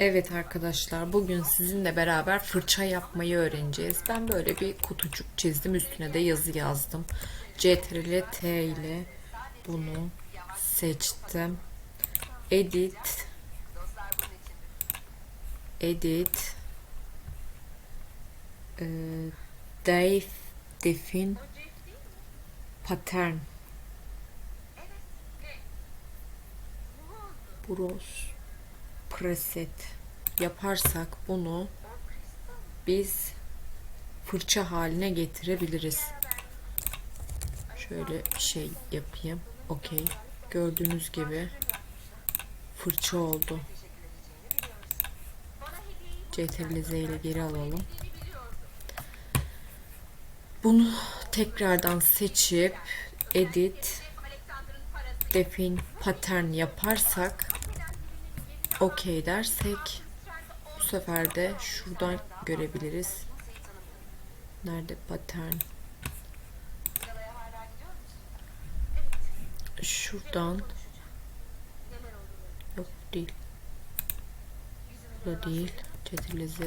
Evet arkadaşlar bugün sizinle beraber fırça yapmayı öğreneceğiz. Ben böyle bir kutucuk çizdim üstüne de yazı yazdım. Ctrl T ile bunu seçtim. Edit Edit e, Def Define Pattern Browse preset yaparsak bunu biz fırça haline getirebiliriz. Şöyle bir şey yapayım. Okey. Gördüğünüz gibi fırça oldu. CTRL Z ile geri alalım. Bunu tekrardan seçip edit define pattern yaparsak okey dersek bu sefer de şuradan görebiliriz. Nerede pattern? Şuradan yok değil. Bu değil. Ctrl Z.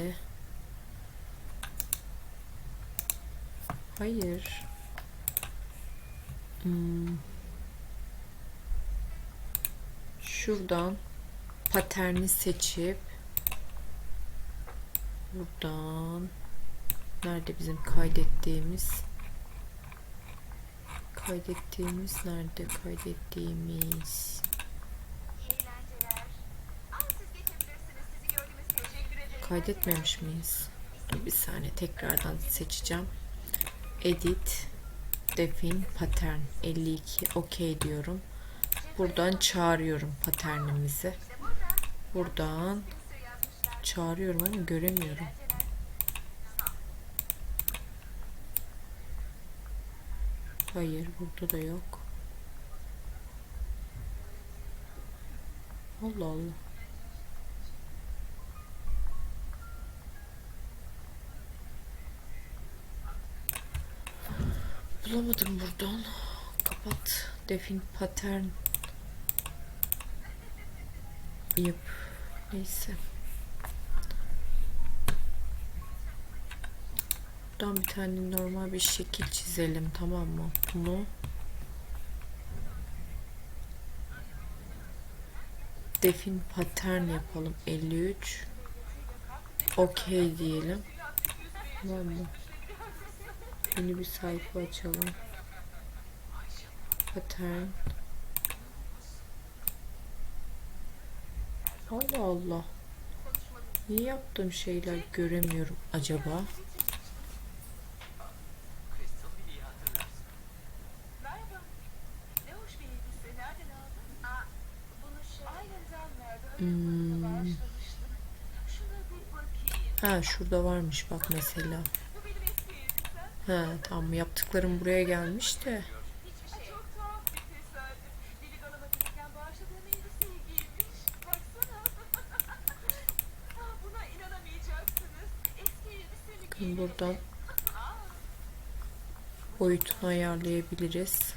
Hayır. Hmm. Şuradan paterni seçip buradan nerede bizim kaydettiğimiz kaydettiğimiz nerede kaydettiğimiz kaydetmemiş miyiz? Dur bir saniye tekrardan seçeceğim. Edit define pattern 52 OK diyorum. Buradan çağırıyorum paternimizi. Buradan çağırıyorum ama göremiyorum. Hayır burada da yok. Allah Allah. Bulamadım buradan. Kapat. Defin pattern. Yap. Neyse. Buradan bir tane normal bir şekil çizelim tamam mı? Bunu defin pattern yapalım 53 okey diyelim tamam mı? Yeni bir sayfa açalım pattern Allah Allah niye yaptığım şeyler göremiyorum acaba? Hmm. Ha şurada varmış bak mesela. Ha tamam yaptıklarım buraya gelmiş de. Buradan boyutunu ayarlayabiliriz.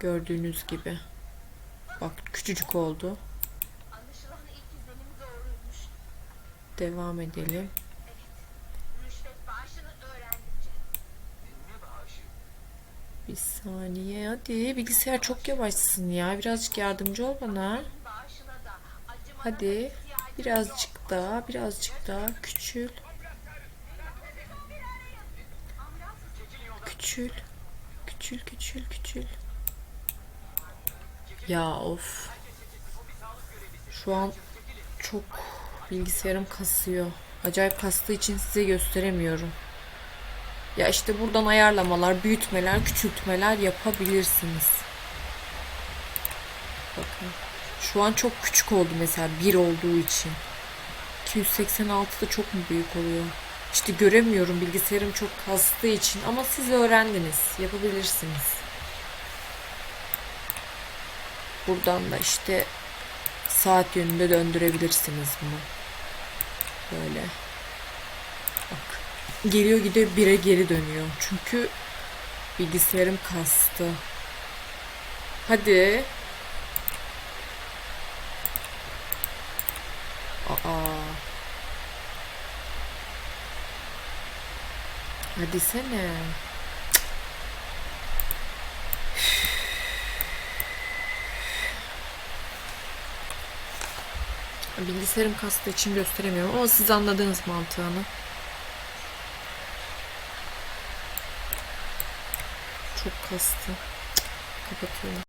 Gördüğünüz gibi. Bak küçücük oldu. Devam edelim. Bir saniye hadi bilgisayar çok yavaşsın ya. Birazcık yardımcı ol bana. Hadi birazcık daha birazcık daha küçül. Küçül. Küçül küçül küçül. Ya of. Şu an çok bilgisayarım kasıyor. Acayip kastığı için size gösteremiyorum. Ya işte buradan ayarlamalar, büyütmeler, küçültmeler yapabilirsiniz. Bakın. Şu an çok küçük oldu mesela 1 olduğu için. 286 da çok mu büyük oluyor? İşte göremiyorum bilgisayarım çok kastığı için ama siz öğrendiniz. Yapabilirsiniz. Buradan da işte saat yönünde döndürebilirsiniz bunu. Böyle. Bak. Geliyor gidiyor bire geri dönüyor. Çünkü bilgisayarım kastı. Hadi. Hadi sene. Bilgisayarım kastığı için gösteremiyorum ama siz anladınız mantığını. Çok kastı. Kapatıyorum.